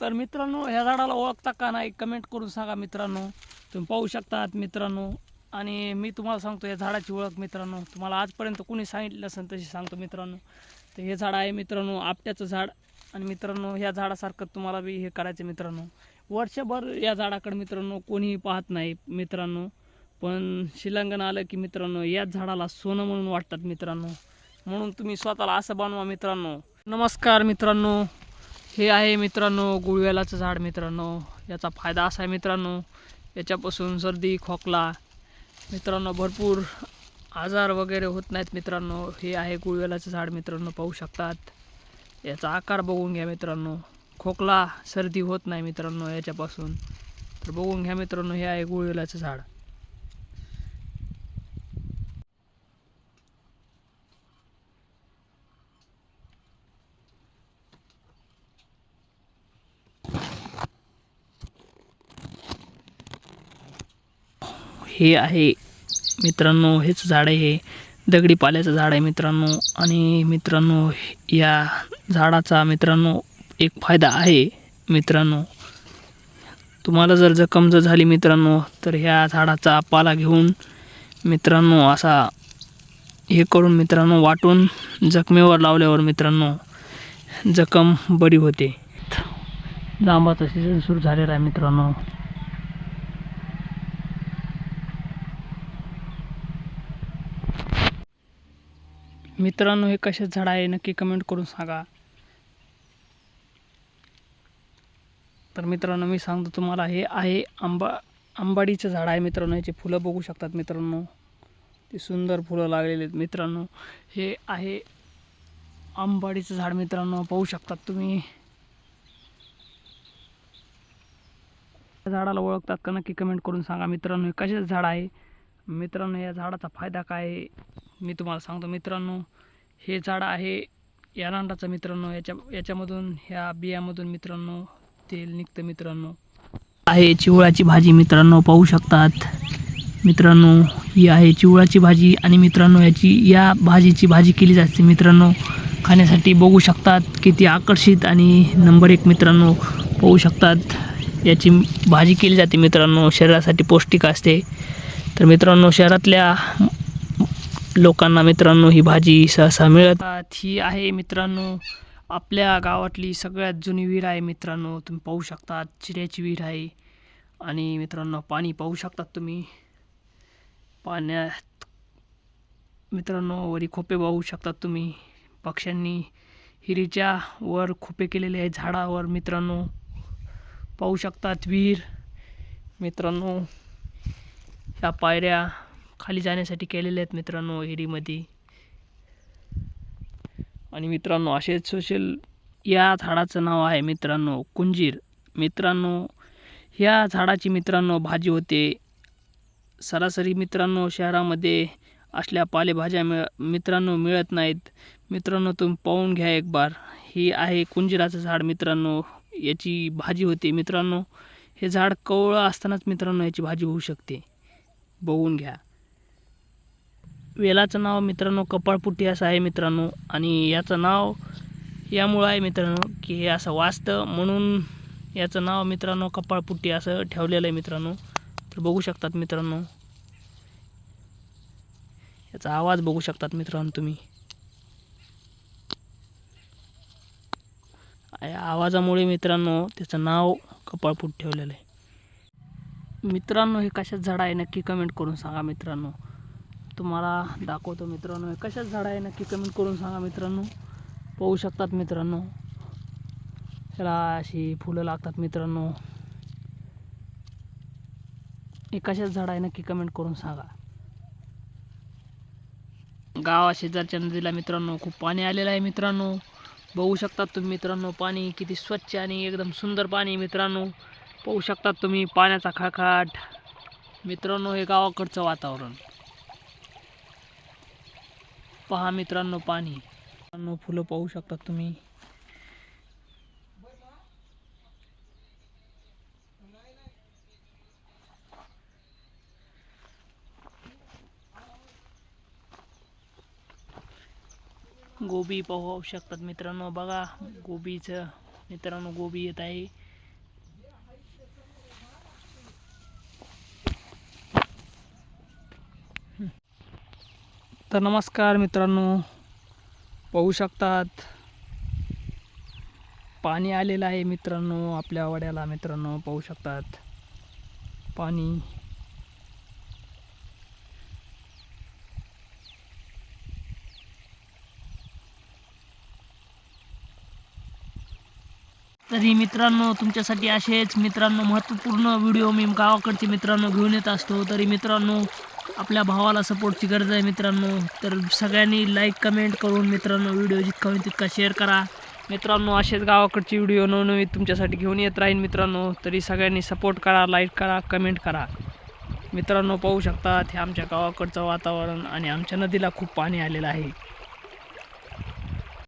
तर मित्रांनो ह्या झाडाला ओळखता का नाही कमेंट करून सांगा मित्रांनो. तुम्ही पाहू शकतात मित्रांनो. आणि मी तुम्हाला सांगतो या झाडाची ओळख मित्रांनो. तुम्हाला आजपर्यंत कोणी सांगितलं असेल तशी सांगतो मित्रांनो. तर हे झाड आहे मित्रांनो आपट्याचं झाड. आणि मित्रांनो ह्या झाडासारखं तुम्हाला बी हे करायचं मित्रांनो. वर्षभर या झाडाकडे मित्रांनो कोणीही पाहत नाही मित्रांनो. पण शिलांगण आलं की मित्रांनो याच झाडाला सोनं म्हणून वाटतात मित्रांनो. म्हणून तुम्ही स्वतःला असं बनवा मित्रांनो. नमस्कार मित्रांनो. हे आहे मित्रांनो गुळवेलाचं झाड मित्रांनो. याचा फायदा असा आहे मित्रांनो याच्यापासून सर्दी खोकला मित्रांनो भरपूर आजार वगैरे होत नाहीत मित्रांनो. हे आहे गुळवेलाचं झाड मित्रांनो पाहू शकतात. याचा आकार बघून घ्या मित्रांनो. खोकला सर्दी होत नाही मित्रांनो याच्यापासून. तर बघून घ्या मित्रांनो हे आहे गुळवेलाचं झाड. हे आहे. मित्रांनो हेच झाड आहे. हे दगडी पाल्याचं झाड आहे मित्रांनो. आणि मित्रांनो या झाडाचा मित्रांनो एक फायदा आहे मित्रांनो. तुम्हाला जर जखम जर झाली मित्रांनो तर ह्या झाडाचा पाला घेऊन मित्रांनो असा हे करून मित्रांनो वाटून जखमेवर लावल्यावर मित्रांनो जखम बरी होते. जांबाचा सीझन सुरू झालेला आहे मित्रांनो. मित्रांनो हे कसे झाड आहे नक्की कमेंट करून सांगा. तर मित्रांनो मी सांगतो तुम्हाला हे आहे आंबा आंबाडीचं झाड आहे मित्रांनो. याची फुलं बघू शकतात मित्रांनो. ती सुंदर फुलं लागलेली आहेत मित्रांनो. हे आहे आंबाडीचं झाड मित्रांनो पाहू शकतात तुम्ही. झाडाला ओळखतात का नक्की कमेंट करून सांगा मित्रांनो. हे कशाचं झाड आहे? मित्रांनो या झाडाचा फायदा काय आहे? मी तुम्हाला सांगतो मित्रांनो हे झाड आहे एरांडाचं मित्रांनो. याच्या याच्यामधून ह्या बियामधून मित्रांनो तेल निघतं मित्रांनो. आहे चिवळाची भाजी मित्रांनो पाहू शकतात. मित्रांनो ही आहे चिवळाची भाजी आणि मित्रांनो याची या भाजीची भाजी केली जाते मित्रांनो. खाण्यासाठी बघू शकतात किती आकर्षित आणि नंबर एक मित्रांनो पाहू शकतात. याची भाजी केली जाते मित्रांनो शरीरासाठी पौष्टिक असते. तर मित्रांनो शहरातल्या लोकांना मित्रांनो ही भाजी सहसा मिळतात ही आहे मित्रांनो आपल्या गावातली सगळ्यात जुनी विहीर आहे मित्रांनो. तुम्ही पाहू शकतात चिऱ्याची विहीर आहे. आणि मित्रांनो पाणी पाहू शकतात तुम्ही. पाण्यात मित्रांनो वरी खोपे पाहू शकतात तुम्ही. पक्ष्यांनी हिरीच्या वर खोपे केलेले आहे झाडावर मित्रांनो. पाहू शकतात विहीर. मित्रांनो ह्या पायऱ्या खाली जाण्यासाठी केलेले आहेत मित्रांनो विहिरीमध्ये आणि मित्रांनो असेच सोशल या झाडाचं नाव आहे मित्रांनो कुंजीर. मित्रांनो ह्या झाडाची मित्रांनो भाजी होते. सरासरी मित्रांनो शहरामध्ये असल्या पालेभाज्या मिळ मित्रांनो मिळत नाहीत. मित्रांनो तुम्ही पाहून घ्या एक बार ही आहे कुंजिराचं झाड मित्रांनो. याची भाजी होते मित्रांनो. हे झाड कवळं असतानाच मित्रांनो याची भाजी होऊ शकते. बघून घ्या. वेलाचं नाव मित्रांनो कपाळपुटी असं आहे मित्रांनो. आणि याचं नाव यामुळं आहे मित्रांनो की हे असं वाचतं म्हणून याचं नाव मित्रांनो कपाळपुटी असं ठेवलेलं आहे मित्रांनो. तर बघू शकतात मित्रांनो. याचा आवाज बघू शकतात मित्रांनो तुम्ही. या आवाजामुळे मित्रांनो त्याचं नाव कपाळपूट ठेवलेलं आहे. मित्रांनो हे कशाच झाड आहे नक्की कमेंट करून सांगा मित्रांनो. तुम्हाला दाखवतो मित्रांनो. हे कशाच झाड आहे नक्की कमेंट करून सांगा मित्रांनो. पाहू शकतात मित्रांनो. ह्याला अशी फुलं लागतात मित्रांनो. हे कशाच झाड आहे नक्की कमेंट करून सांगा. गावा शेजारच्या नदीला मित्रांनो खूप पाणी आलेलं आहे मित्रांनो. बघू शकतात तुम्ही मित्रांनो पाणी किती स्वच्छ आणि एकदम सुंदर पाणी मित्रांनो. पाहू शकतात तुम्ही पाण्याचा खळखळाट. मित्रांनो हे गावाकडचं वातावरण. पहा मित्रांनो पाणी. मित्रांनो फुलं पाहू शकतात तुम्ही. गोबी पाहू शकतात मित्रांनो. बघा गोबीचं मित्रांनो गोबी येत आहे. तर नमस्कार मित्रांनो पाहू शकतात. पाणी आलेलं आहे मित्रांनो आपल्या वड्याला मित्रांनो पाहू शकतात. पाणी. तरी मित्रांनो तुमच्यासाठी असेच मित्रांनो महत्त्वपूर्ण व्हिडिओ मी गावाकडचे मित्रांनो घेऊन येत असतो. तरी मित्रांनो आपल्या भावाला सपोर्टची गरज आहे मित्रांनो. तर सगळ्यांनी लाईक कमेंट करून मित्रांनो व्हिडिओ जितका होईल तितका शेअर करा. मित्रांनो असेच गावाकडचे व्हिडिओ नवनवीन तुमच्यासाठी घेऊन येत राहीन मित्रांनो. तरी सगळ्यांनी सपोर्ट करा लाईक करा कमेंट करा. मित्रांनो पाहू शकतात हे आमच्या गावाकडचं वातावरण आणि आमच्या नदीला खूप पाणी आलेलं आहे.